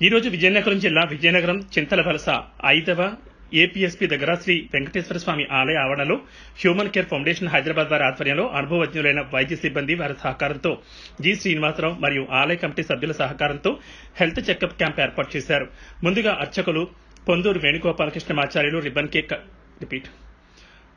ఈరోజు విజయనగరం జిల్లా విజయనగరం చింతల వలస ఐదవ ఏపీఎస్పీ దగ్గర శ్రీ వెంకటేశ్వర స్వామి ఆలయ ఆవరణలో హ్యూమన్ కేర్ ఫౌండేషన్ హైదరాబాద్ వారి ఆధ్వర్యంలో అనుభవజ్ఞులైన వైద్య సిబ్బంది వారి సహకారంతో జి శ్రీనివాసరావు మరియు ఆలయ కమిటీ సభ్యుల సహకారంతో హెల్త్ చెకప్ క్యాంప్ ఏర్పాటు చేశారు. ముందుగా అర్చకులు పొందూరు వేణుగోపాలకృష్ణ ఆచార్యులు రిబ్బన్ కేక్ రిపీట్.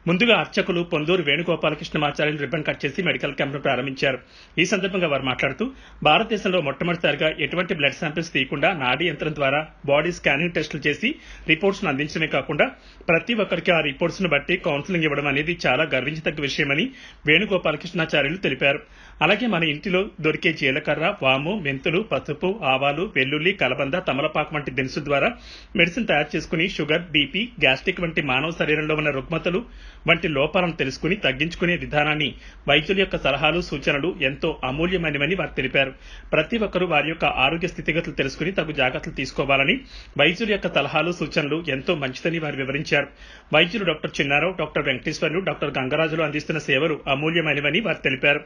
ముందుగా అర్చకులు పొందూరు వేణుగోపాలకృష్ణమాచార్యులు రిబ్బన్ కట్ చేసి మెడికల్ క్యాంప్ను ప్రారంభించారు. ఈ సందర్భంగా వారు మాట్లాడుతూ భారతదేశంలో మొట్టమొదటిసారిగా ఎటువంటి బ్లడ్ శాంపిల్స్ తీయకుండా నాడీ యంత్రం ద్వారా బాడీ స్కానింగ్ టెస్టులు చేసి రిపోర్ట్స్ను అందించడమే కాకుండా ప్రతి ఒక్కరికి ఆ రిపోర్ట్స్ను బట్టి కౌన్సిలింగ్ ఇవ్వడం అనేది చాలా గర్వించదగ్గ విషయమని వేణుగోపాలకృష్ణాచార్యులు తెలిపారు. అలాగే మన ఇంటిలో దొరికే జీలకర్ర వాము మెంతులు పసుపు ఆవాలు వెల్లుల్లి కలబంద తమలపాకు వంటి దినుసు ద్వారా మెడిసిన్ తయారు చేసుకుని షుగర్ బీపీ గ్యాస్ట్రిక్ వంటి మానవ శరీరంలో ఉన్న రుగ్మతలు వంటి లోపాలను తెలుసుకుని తగ్గించుకునే విధానాన్ని వైద్యుల యొక్క సలహాలు సూచనలు ఎంతో అమూల్యమైనవని వారు తెలిపారు. ప్రతి ఒక్కరూ వారి యొక్క ఆరోగ్య స్థితిగతులు తెలుసుకుని తగు జాగ్రత్తలు తీసుకోవాలని వైద్యుల యొక్క సలహాలు సూచనలు ఎంతో మంచిదని వారు వివరించారు. వైద్యులు doctor Chinnarao doctor Venkateswarlu doctor Gangarajulu అందిస్తున్న సేవలు అమూల్యమైనవని వారు తెలిపారు.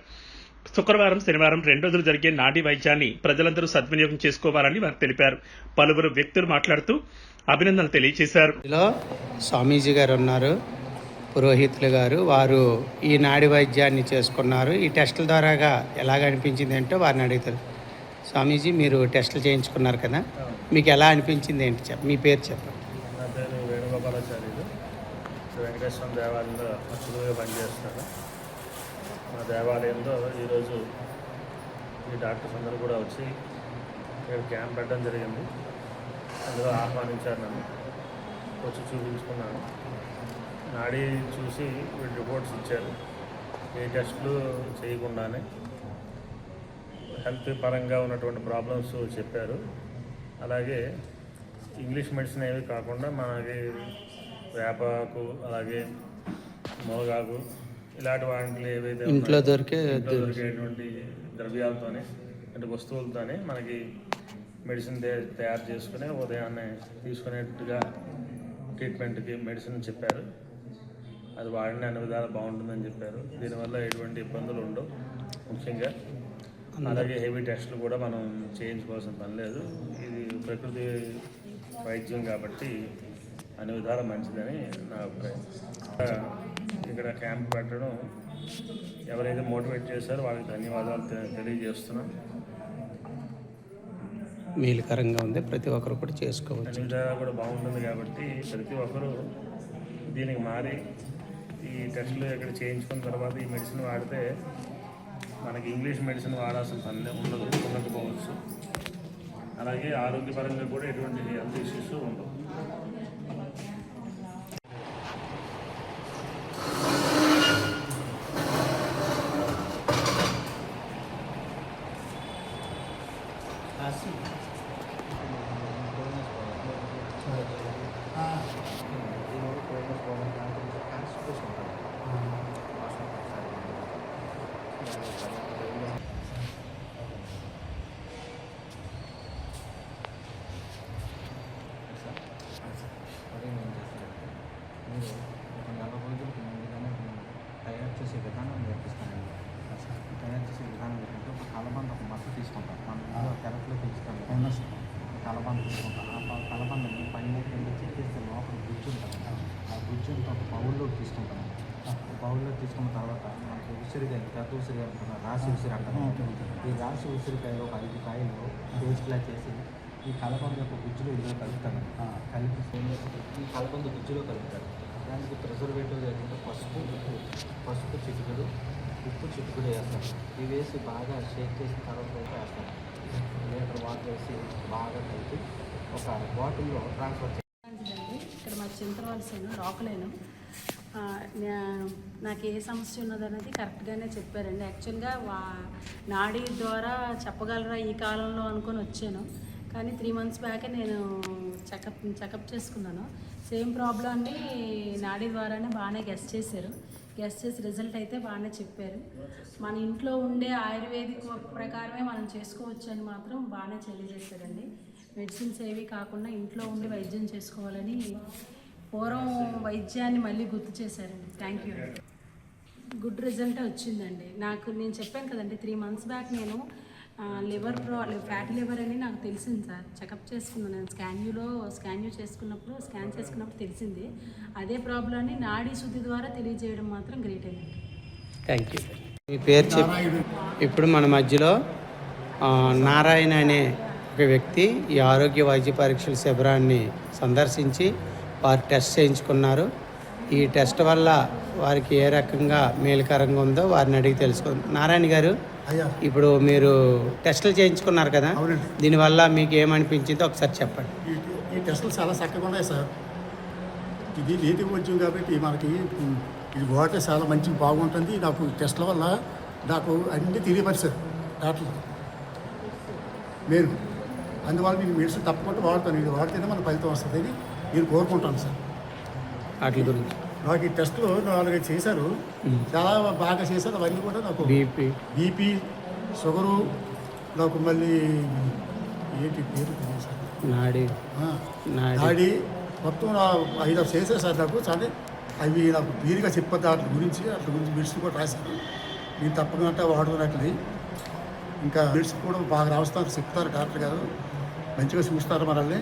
శుక్రవారం శనివారం రెండు రోజులు జరిగే నాడీ వైద్యాన్ని ప్రజలందరూ సద్వినియోగం చేసుకోవాలని వారు తెలిపారు. పలువురు వ్యక్తులు మాట్లాడుతూ అభినందనలు తెలియజేశారు. స్వామీజీ గారు ఉన్నారు. పురోహితులు గారు వారు ఈ నాడి వైద్యాన్ని చేసుకున్నారు. ఈ టెస్టుల ద్వారాగా ఎలాగ అనిపించింది అంటే వారిని అడుగుతారు. స్వామీజీ మీరు టెస్టులు చేయించుకున్నారు కదా? మీకు ఎలా అనిపించింది ఏంటి? చెప్ప మీ పేరు చెప్పండి. నా పేరు వేణుగోపాలాచార్యులు. శ్రీ వెంకటేశ్వర దేవాలయంలో అర్చకులుగా పనిచేస్తాను. మా దేవాలయంలో ఈరోజు ఈ డాక్టర్స్ అందరూ కూడా వచ్చి ఇక్కడ క్యాంప్ పెట్టడం జరిగింది. అందులో ఆహ్వానించారు నన్ను. వచ్చి చూపించుకున్నాను. నాడీ చూసి వీళ్ళు రిపోర్ట్స్ ఇచ్చారు. ఏ టెస్టులు చేయకుండానే హెల్త్ పరంగా ఉన్నటువంటి ప్రాబ్లమ్స్ చెప్పారు. అలాగే ఇంగ్లీష్ మెడిసిన్ ఏవి కాకుండా మనకి వేపాకు అలాగే మునగాకు ఇలాంటి వాటిలో ఏవైతే ఇంట్లో దొరికే దొరికేటువంటి ద్రవ్యాలతోనే అంటే వస్తువులతోనే మనకి మెడిసిన్ తయారు చేసుకుని ఉదయాన్నే తీసుకునేట్టుగా ట్రీట్మెంట్కి మెడిసిన్ చెప్పారు. అది వాడిన అన్ని విధాలు బాగుంటుందని చెప్పారు. దీనివల్ల ఎటువంటి ఇబ్బందులు ఉండవు. ముఖ్యంగా అలాగే హెవీ టెస్టులు కూడా మనం చేయించుకోవాల్సిన పని లేదు. ఇది ప్రకృతి వైద్యం కాబట్టి అన్ని విధాలు మంచిదని నా అభిప్రాయం. ఇక్కడ క్యాంప్ పెట్టడం ఎవరైతే మోటివేట్ చేశారో వాళ్ళకి ధన్యవాదాలు తెలియజేస్తున్నాం. మేలుకరంగా ఉంది. ప్రతి ఒక్కరు కూడా చేసుకోవచ్చు. అన్ని విధాలు కూడా బాగుంటుంది కాబట్టి ప్రతి ఒక్కరూ దీనికి మారి ఈ టెస్టులు ఇక్కడ చేయించుకున్న తర్వాత ఈ మెడిసిన్ వాడితే మనకి ఇంగ్లీష్ మెడిసిన్ వాడాల్సిన పని ఉండదు ఉండకపోవచ్చు. అలాగే ఆరోగ్యపరంగా కూడా ఎటువంటి హెల్త్ ఇష్యూస్ ఉండవు. మీరు ఒక నెల రోజులకు ముందుగానే నేను తయారు చేసే విధానం నేర్పిస్తానండి తయారు చేసే విధానం ఏంటంటే ఒక కలబంద ఒక మట్ట తీసుకుంటాం మనం ఇంట్లో పెరట్లో తీసుకుంటాం కలబంద తీసుకుంటాం ఆ కలబందని పైన కింద చిక్కేస్తే లోపల గుజ్జు ఉంటుంది ఆ గుజ్జుని ఒక బౌల్లో తీసుకుంటాం. బౌల్లో తీసుకున్న తర్వాత మనకి ఉసిరికాయ పెద్ద ఉసిరికాయ అంటున్నాం రాసి ఉసిరి అంటారు. ఈ రాసి ఉసిరికాయలో ఒక ఐదు కాయలు పేస్ట్లా చేసి ఈ కలబంద యొక్క గుజ్జులో ఇందులో కలుపుతాను కలిపి ఈ కలబంద గుజ్జులో కలుపుతారు. దానికి ప్రిజర్వేటివ్ లేకుండా పసుపు ఉప్పు పసుపు చిటికెడు ఉప్పు చిటికెడు వేస్తారు. ఇవి వేసి బాగా షేక్ చేసిన తర్వాత అయితే వేస్తారు. లీటర్ వాటర్ వేసి బాగా కలిపి ఒక బాటిల్లో ట్రాన్స్ఫర్ లాంటిదండి ఇక్కడ మా చింతవలసను రాకలేను నాకు ఏ సమస్య ఉన్నదనేది కరెక్ట్గానే చెప్పారండి. యాక్చువల్గా వా నాడీ ద్వారా చెప్పగలరా ఈ కాలంలో అనుకొని వచ్చాను. కానీ త్రీ మంత్స్ బ్యాకే నేను చెకప్ చెకప్ చేసుకున్నాను. సేమ్ ప్రాబ్లమ్ని నాడీ ద్వారానే బాగానే గెస్ట్ చేశారు. గెస్ట్ చేసి రిజల్ట్ అయితే బాగానే చెప్పారు. మన ఇంట్లో ఉండే ఆయుర్వేదిక్ ప్రకారమే మనం చేసుకోవచ్చు అని మాత్రం బాగానే తెలియజేశారండి. మెడిసిన్స్ ఏవి కాకుండా ఇంట్లో ఉండి వైద్యం చేసుకోవాలని పూర్వం వైద్యాన్ని మళ్ళీ గుర్తు చేశారండి. థ్యాంక్ యూ గుడ్ రిజల్ట్ వచ్చిందండి. నాకు నేను చెప్పాను కదండి త్రీ మంత్స్ బ్యాక్ నేను లివర్ ప్రో ఫ్యాటీ లివర్ అని నాకు తెలిసింది సార్. చెకప్ చేసుకున్నాను నేను. స్కాన్యూలో స్కాన్యూ చేసుకున్నప్పుడు స్కాన్ చేసుకున్నప్పుడు తెలిసింది. అదే ప్రాబ్లం అని నాడీ శుద్ధి ద్వారా తెలియజేయడం మాత్రం గ్రేట్ అండి. థ్యాంక్ యూ మీ పేరు చెప్పి ఇప్పుడు మన మధ్యలో ఆ, నారాయణ అనే ఒక వ్యక్తి ఈ ఆరోగ్య వైద్య పరీక్షల శిబిరాన్ని సందర్శించి వారు టెస్ట్ చేయించుకున్నారు. ఈ టెస్ట్ వల్ల వారికి ఏ రకంగా మేలుకరంగా ఉందో వారిని అడిగి తెలుసుకుంది. నారాయణ గారు అయ్యా. ఇప్పుడు మీరు టెస్టులు చేయించుకున్నారు కదా అవునండి. దీనివల్ల మీకు ఏమనిపించిందో ఒకసారి చెప్పండి. ఈ టెస్టులు చాలా చక్కగా ఉన్నాయి సార్. ఇది నీటి కొంచెం కాబట్టి మనకి ఇది వాడితే చాలా మంచి బాగుంటుంది. నాకు టెస్టుల వల్ల నాకు అన్ని తెలియపరిచారు డాక్టర్లు. నేను అందువల్ల నేను మెడిసిన్ తప్పకుండా వాడతాను. ఇది వాడితేనే మన ఫలితం వస్తుంది. నేను కోరుకుంటాను సార్. వాటి గురించి నాకు ఈ టెస్టులు నాలుగైదు చేశారు. చాలా బాగా చేశారు. అవన్నీ కూడా నాకు బీపీ. బీపీ షుగరు నాకు మళ్ళీ ఏంటి పేరు నాడి. నాడి. మొత్తం నా ఐదు చేశారు సార్ నాకు. కానీ అవి నాకు క్లియర్గా చెప్పొద్దు వాటి గురించి వాటి గురించి మెడిసిన్ కూడా రాశారు. నేను తప్పకుండా వాడుకున్నట్లది ఇంకా మెడిసిన్ కూడా బాగా రాస్తారు చెప్తారు డాక్టర్ గారు. మంచిగా చూస్తారు మనల్ని.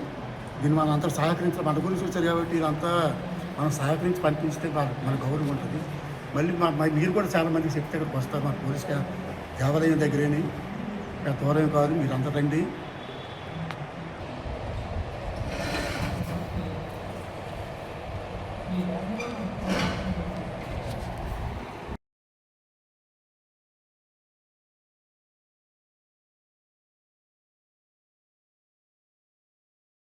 దీన్ని మనం అంతా సహకరించాలి మన గురించి వచ్చారు కాబట్టి ఇదంతా మనం సహకరించి పనిపిస్తే మన గౌరవం ఉంటుంది. మళ్ళీ మా మీరు కూడా చాలా మంది చెప్తే ఇక్కడికి వస్తారు. మన పోలీస్ దేవాలయం దగ్గరేని ఇక్కడ దూరం కాదు మీరు అంతా రండి.